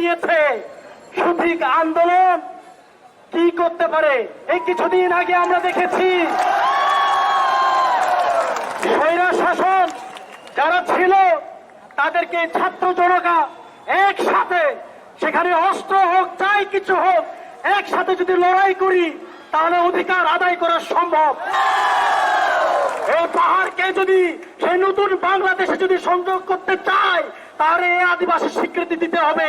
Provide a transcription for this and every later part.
দিয়েছে। সঠিক আন্দোলন কি করতে পারে? এই কিছুদিন আগে আমরা দেখেছি শাসন যারা ছিল, তাদেরকে ছাত্র জনতা একসাথে, সেখানে অস্ত্র হোক চাই কিছু হোক, একসাথে যদি লড়াই করি, তাহলে অধিকার আদায় করা সম্ভব। এই পাহাড়কে যদি, সেই নতুন বাংলাদেশে যদি সংযোগ করতে চায় এই আদিবাসী স্বীকৃতি দিতে হবে।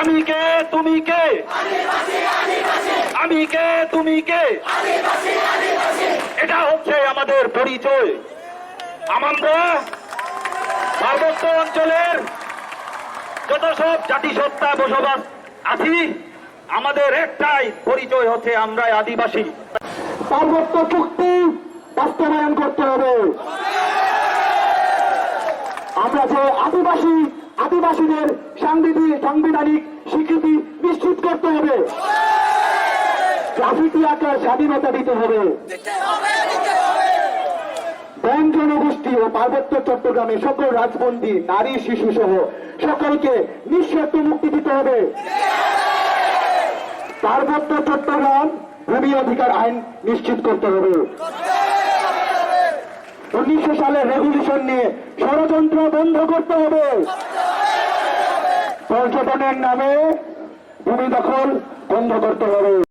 আমি কে? তুমি কে? আমি কে? তুমি কে? এটা হচ্ছে আমাদের পরিচয়। আমরা পার্বত্য অঞ্চলের যত সব জাতিসত্তা বসবাস আছি, আমাদের একটাই পরিচয় হচ্ছে আমরা আদিবাসী। পার্বত্য চুক্তি বাস্তবায়ন করতে হবে। আমরা যে আদিবাসী, আদিবাসীদের সাংবিধানিক সাংবিধানিক স্বীকৃতি নিশ্চিত করতে হবে। ট্রাফিক এলাকার স্বাধীনতা দিতে হবে। ব্যাংক জনগোষ্ঠী ও পার্বত্য চট্টগ্রামে সকল রাজবন্দী, নারী, শিশু সহ সকলকে নিঃশর্ত মুক্তি দিতে হবে। পার্বত্য চট্টগ্রাম ভূমি অধিকার আইন নিশ্চিত করতে হবে। উনিশশো সালে রেগুলেশন নিয়ে ষড়যন্ত্র বন্ধ করতে হবে। পর্যটনের নামে ভূমি দখল বন্ধ করতে হবে।